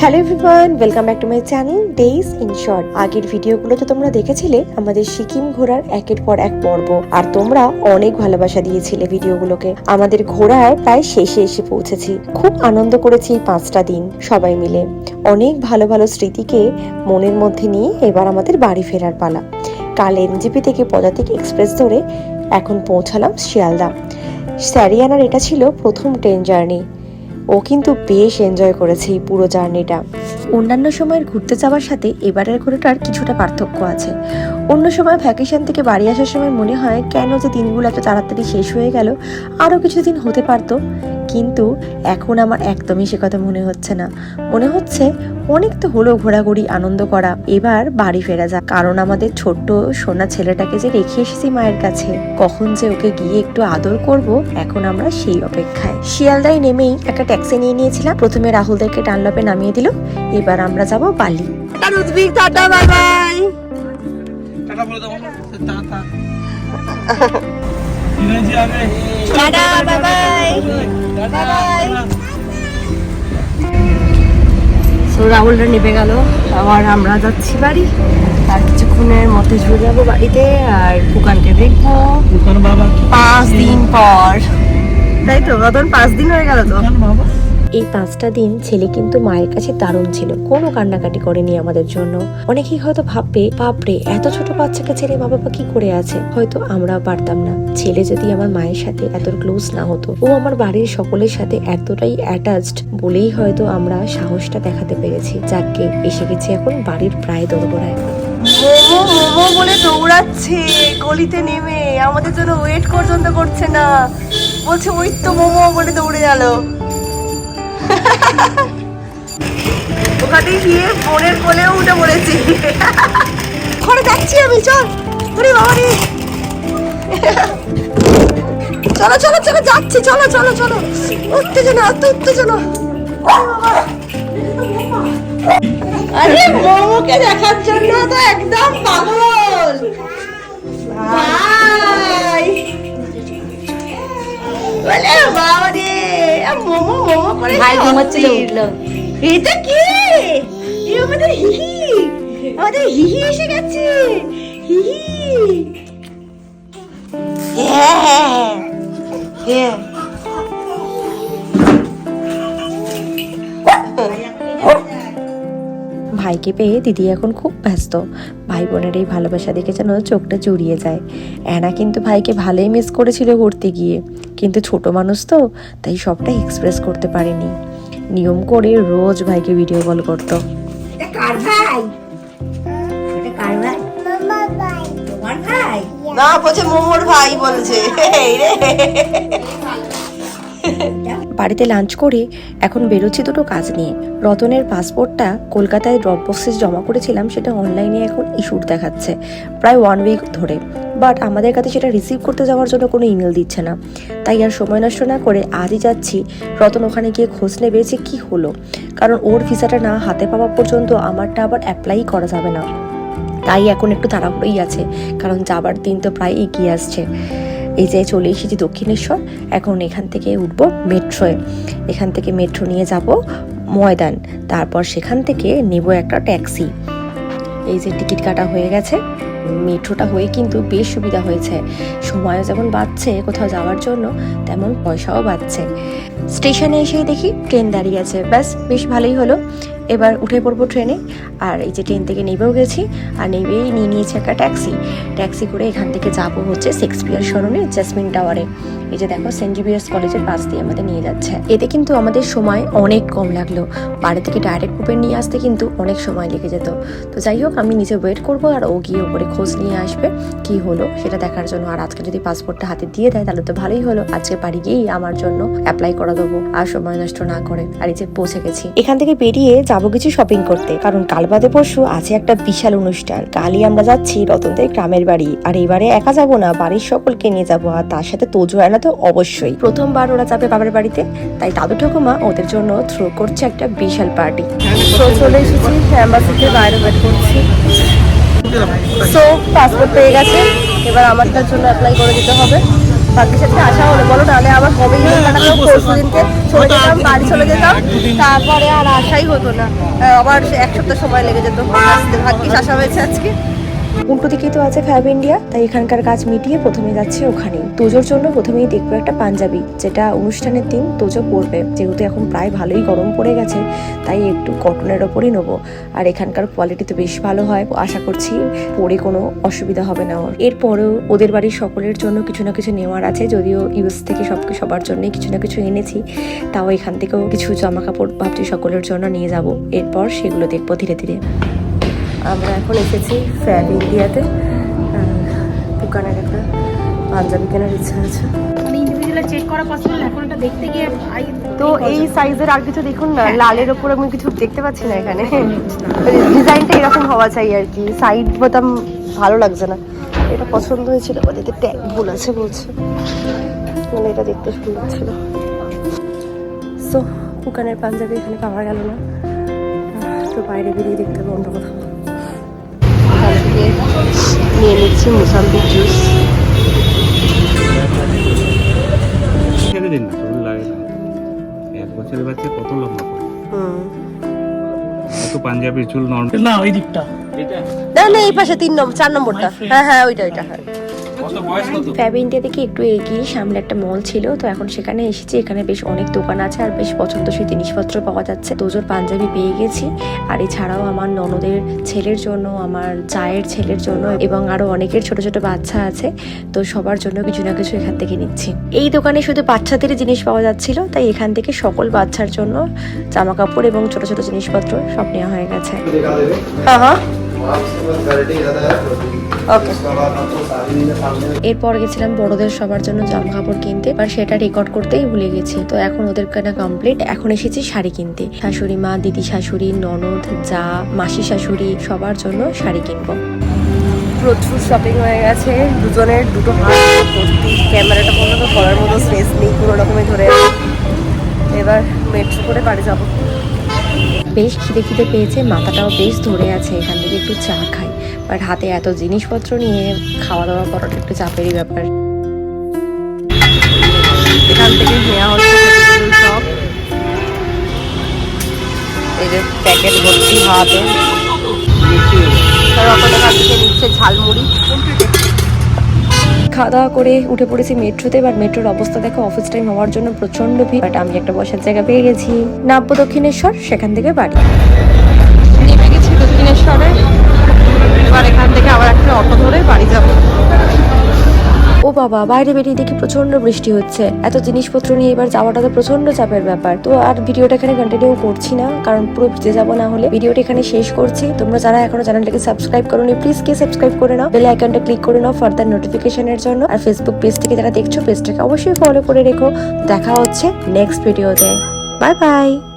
Hello everyone welcome back to my channel days in short আগের ভিডিওগুলোতে তোমরা দেখেছিলে আমাদের সিকিম ঘোরার একের পর এক পর্ব, আর তোমরা অনেক ভালোবাসা দিয়েছিলে ভিডিওগুলোকে। আমাদের ঘোরার প্রায় শেষে এসে পৌঁছেছি। খুব আনন্দ করেছি এই পাঁচটা দিন সবাই মিলে। অনেক ভালো ভালো স্মৃতিকে মনের মধ্যে নিয়ে এবার আমাদের বাড়ি ফেরার পালা। কাল এনজিপি থেকে পদাতিক এক্সপ্রেস ধরে এখন পৌঁছালাম শিয়ালদা। স্যারিয়ানার এটা ছিল প্রথম ট্রেন জার্নি। ও কিন্তু বেশ এনজয় করেছে এই পুরো জার্নিটা। অন্যান্য সময়ের ঘুরতে যাওয়ার সাথে এবারের ঘোরাটার কিছুটা পার্থক্য আছে। অন্য সময় ভ্যাকেশন থেকে বাড়ি আসার সময় মনে হয় কেন যে দিনগুলো এত তাড়াতাড়ি শেষ হয়ে গেল, আরও কিছুদিন হতে পারতো। কিন্তু এখন আমার একদমই সে কথা মনে হচ্ছে না। মনে হচ্ছে অনেক তো হলো ঘোরাঘুরি আনন্দ করা এবার বাড়ি ফেরা যাক। কারণ আমাদের ছোট্ট সোনা ছেলেটাকে যে রেখে এসেছি মায়ের কাছে কখন যে ওকে গিয়ে একটু আদর করব এখন আমরা সেই অপেক্ষায়। শিয়ালদায় নেমেই একটা ট্যাক্সি নিয়ে নিয়েছিলাম। প্রথমে রাহুলদেরকে ডানলপে নামিয়ে দিল। এবার আমরা যাব Bali. Tata bye by tata বলে দাও টাটা টাটা বাই বাই রাহুলরা নেমে গেল। আবার আমরা যাচ্ছি বাড়ি। আর কিছুক্ষণের মধ্যে চলে যাব বাড়িতে। আর দোকানকে দেখব। পাঁচ দিন পর। তাই তো রতন পাঁচ দিন হয়ে গেল তো? বাবা? এই পাঁচটা দিন ছেলে কিন্তু মায়ের কাছে দারুণ ছিল। কোনো কান্নাকাটি করেনি আমাদের জন্য। অনেকেই হয়তো ভাববে, বাপরে, এত ছোট বাচ্চাকে ছেড়ে মা বাবা কি করে আছে? হয়তো আমরাও পারতাম না। ছেলে যদি আমার মায়ের সাথে এত ক্লোজ না হতো, ও আমার বাড়ির সকলের সাথে এতটাই অ্যাটাচড বলেই হয়তো আমরা সাহসটা দেখাতে পেরেছি। যাকে এসে গেছি এখন বাড়ির প্রায় দোরগোড়ায়। মোমো মোমো বলে দৌড়াচ্ছে, গলিতে নেমে। আমাদের জন্য ওয়েট পর্যন্ত করছে না। বলছে, ওই তো মোমো বলে দৌড়ে গেল। ওখানে গিয়ে বোনের কোলেও উঠে পড়েছি। ঘরে যাচ্ছি আমি, চল। ওরে বাবা রে। চলো চলো চলো, যাচ্ছি। চলো চলো চলো। উত্তেজনা, এত উত্তেজনা। আরে মোমোকে দেখার জন্য তো একদম পাগল। ভাই ঘুমাচ্ছিল, উঠল। এটা কি? আমাদের হিহি। আমাদের হিহি এসে গেছে। হিহি। হ্যাঁ হ্যাঁ হ্যাঁ। ভাইকে পেয়ে দিদি এখন খুব ব্যস্ত। ভাই বোনের এই ভালোবাসা দেখে যেন চোখটা জুড়িয়ে যায়। অ্যানা কিন্তু ভাইকে ভালোই মিস করেছিল ঘুরতে গিয়ে। কিন্তু ছোট মানুষ তো তাই সবটা এক্সপ্রেস করতে পারেনি। নিয়ম করে রোজ ভাইকে ভিডিও কল করতো। না বলছে মোমোর ভাই বলছে। রে। বাড়িতে লাঞ্চ করে এখন বেরোচ্ছি দুটো কাজ নিয়ে। রতনের পাসপোর্টটা কলকাতায় ড্রপ বক্সে জমা করেছিলাম, সেটা অনলাইনে এখন ইস্যুর দেখাচ্ছে, প্রায় ওয়ান উইক ধরে। বাট আমাদের কাছে সেটা রিসিভ করতে যাওয়ার জন্য কোনো ইমেল দিচ্ছে না। তাই আর সময় নষ্ট না করে আজই যাচ্ছি। রতন ওখানে গিয়ে খোঁজ নেবে যে কী হলো। কারণ ওর ভিসাটা না হাতে পাওয়া পর্যন্ত আমারটা আবার অ্যাপ্লাই করা যাবে না। তাই এখন একটু তাড়াহুড়োই আছে, কারণ যাবার দিন তো প্রায় এগিয়ে আসছে। এই যে চলে এসেছি দক্ষিণেশ্বর, এখন এখান থেকে উঠবো মেট্রোয়। এখান থেকে মেট্রো নিয়ে যাব ময়দান, তারপর সেখান থেকে নেব একটা ট্যাক্সি। এই যে টিকিট কাটা হয়ে গেছে, মেট্রোটা হয়ে কিন্তু বেশ সুবিধা হয়েছে। সময়ও যেমন বাঁচছে কোথাও যাওয়ার জন্য, তেমন পয়সাও বাঁচছে স্টেশনে এসেই দেখি ট্রেন দাঁড়িয়ে আছে, ব্যাস, বেশ ভালোই হলো। এবার উঠে পড়ব ট্রেনে। আর এই যে ট্রেন থেকে নেবেও গেছি, আর নেবেই নিয়ে নিয়েছি একটা ট্যাক্সি। ট্যাক্সি করে এখান থেকে যাব হচ্ছে শেক্সপিয়ার সরণে জ্যাসমিন টাওয়ারে। এই যে দেখো সেন্ট জিভিয়ার্স কলেজের পাশ দিয়ে আমাদের নিয়ে যাচ্ছে। এতে কিন্তু আমাদের সময় অনেক কম লাগল। বাড়ি থেকে ডাইরেক্ট উবের নিয়ে আসতে কিন্তু অনেক সময় লেগে যেত। তো যাই হোক, আমি নিজে ওয়েট করব আর ও গিয়ে ওপরে খোঁজ নিয়ে আসবে কি হলো সেটা দেখার জন্য। আর আজকে যদি পাসপোর্টটা হাতে দিয়ে দেয়, তাহলে তো ভালোই হলো। আজকে বাড়ি গিয়েই আমার জন্য অ্যাপ্লাই করা দেবো। আর সময় নষ্ট না করে। আর এই যে পৌঁছে গেছি। এখান থেকে বেরিয়ে যাব কিছু শপিং করতে। কারণ কাল বাদে পরশু আছে একটা বিশাল অনুষ্ঠান। কালই আমরা যাচ্ছি রতনদের গ্রামের বাড়ি। আর এবারে একা যাব না, বাড়ির সকলকে নিয়ে যাব। আর তার সাথে তোজো আয়না তো অবশ্যই। প্রথমবার ওরা যাবে বাবার বাড়িতে, তাই দাদু ঠাকুমা ওদের জন্য থ্রো করছে একটা বিশাল পার্টি তো চলে এসেছি অ্যাম্বাসিতে বাইরে ওয়েট করছি। সো পাসপোর্ট পেয়ে গেছে, এবার আমারটার জন্য অ্যাপ্লাই করে দিতে হবে। ভাগ্যের সাথে আসা হলো, বলো নাহলে আবার কবে পরশু দিনকে চলে যেতাম, বাড়ি চলে যেতাম। তারপরে আর আসাই হতো না। আবার এক সপ্তাহ সময় লেগে যেত। আসতে ভাগ্যিস আসা হয়েছে আজকে। উল্টো দিকেই তো আছে ফ্যাব ইন্ডিয়া তাই এখানকার কাজ মিটিয়ে প্রথমে যাচ্ছে ওখানেই। তোজোর জন্য প্রথমেই দেখব একটা পাঞ্জাবি, যেটা অনুষ্ঠানের দিন তোজো পরবে। যেহেতু এখন প্রায় ভালোই গরম পড়ে গেছে, তাই একটু কটনের ওপরই নেব। আর এখানকার কোয়ালিটি তো বেশ ভালো হয়, আশা করছি পরে কোনো অসুবিধা হবে না ওর। এরপরেও ওদের বাড়ির সকলের জন্য কিছু না কিছু নেওয়ার আছে, যদিও ইউএস থেকে সব সবার জন্যই কিছু না কিছু এনেছি, তাও এখান থেকেও কিছু জামা কাপড় ভাবছি সকলের জন্য নিয়ে যাব। এরপর সেগুলো দেখব ধীরে ধীরে। আমরা এখন এসেছি ফ্যাব ইন্ডিয়াতে। দোকানের একটা পাঞ্জাবি কেনার ইচ্ছা আছে। মানে চেক করা পসিবল এখন এটা দেখতে গিয়ে তো এই সাইজের আর কিছু দেখুন না লালের ওপর আমি কিছু দেখতে পাচ্ছি না এখানে। ডিজাইনটা এরকম হওয়া চাই আর কি। সাইড বোতাম ভালো লাগছে না। এটা পছন্দ হয়েছিল বাট এতে ট্যাগ ভুল আছে বলছে। মানে এটা দেখতে সুন্দর ছিল। সো দোকানের পাঞ্জাবি এখানে পাওয়া গেল না। তো বাইরে বেরিয়ে দেখতে হবে অন্য কোথাও। আজকে নিয়ে নিচ্ছি মুসাম্বি জুস। এক বছরের বাচ্চা কত লম্বা পাঞ্জাবির চুল নর্মাল না ওই দিকটা। না না এই পাশে তিন নম্বর চার নম্বরটা। হ্যাঁ হ্যাঁ ওইটা ওইটা হ্যাঁ। ফ্যাব থেকে একটু এগিয়ে সামনে একটা মল ছিল তো এখন সেখানে এসেছি। এখানে বেশ অনেক দোকান আছে আর বেশ পছন্দসই জিনিসপত্র পাওয়া যাচ্ছে। তোজোর পাঞ্জাবি পেয়ে গেছি। আর এছাড়াও আমার ননদের ছেলের জন্য আমার জায়ের ছেলের জন্য এবং আরও অনেকের ছোট ছোট বাচ্চা আছে তো সবার জন্য কিছু না কিছু এখান থেকে নিচ্ছি। এই দোকানে শুধু বাচ্চাদের জিনিস পাওয়া যাচ্ছিল তাই এখান থেকে সকল বাচ্চার জন্য জামা কাপড় এবং ছোট ছোট জিনিসপত্র সব নেওয়া হয়ে গেছে। হ্যাঁ হ্যাঁ। ওকে। এরপর গেছিলাম বড়দের সবার জন্য জামা কাপড় কিনতে আর সেটা রেকর্ড করতেই ভুলে গেছি। তো এখন ওদের কেনা কমপ্লিট এখন এসেছি শাড়ি কিনতে। শাশুড়ি মা দিদি শাশুড়ি ননদ যা মাসি শাশুড়ি সবার জন্য শাড়ি কিনবো। প্রচুর শপিং হয়ে গেছে। দুজনের দুটো হাত ভর্তি। ক্যামেরাটা পর্যন্ত করার মতো স্পেস নেই কোনো রকমে ধরে। এবার মেট্রো করে বাড়ি যাব। বেশ খিদে খিদে পেয়েছে মাথাটাও বেশ ধরে আছে এখান থেকে একটু চা খাই। বাট হাতে এত জিনিসপত্র নিয়ে খাওয়া দাওয়া করাটা একটু চাপেরই ব্যাপার। এখান থেকে নেওয়া হচ্ছে সব এই যে প্যাকেট ভর্তি হাতে। রকম এখান থেকে নিচ্ছে ঝালমুড়ি। খাওয়া দাওয়া করে উঠে পড়েছি মেট্রোতে এবার মেট্রোর অবস্থা দেখো অফিস টাইম হওয়ার জন্য প্রচণ্ড ভিড়। বাট আমি একটা বসার জায়গা পেয়ে গেছি। নাব্য দক্ষিণেশ্বর, সেখান থেকে বাড়ি। নেমে গেছি দক্ষিণেশ্বরে। বাবা, বাইরে বেরিয়ে দেখি প্রচণ্ড বৃষ্টি হচ্ছে। এত জিনিসপত্র নিয়ে এবার যাওয়াটা তো প্রচণ্ড চাপের ব্যাপার। তো আর ভিডিওটা এখানে কন্টিনিউ করছি না, কারণ পুরো ভিজে যাব না হলে। ভিডিওটা এখানে শেষ করছি। তোমরা যারা এখনও চ্যানেলটাকে সাবস্ক্রাইব করোনি প্লিজ কে সাবস্ক্রাইব করে নাও। বেল আইকনটা ক্লিক করে নাও ফার্দার নোটিফিকেশনের জন্য। আর ফেসবুক পেজ থেকে যারা দেখছ পেজটাকে অবশ্যই ফলো করে রেখো। দেখা হচ্ছে নেক্সট ভিডিওতে বাই বাই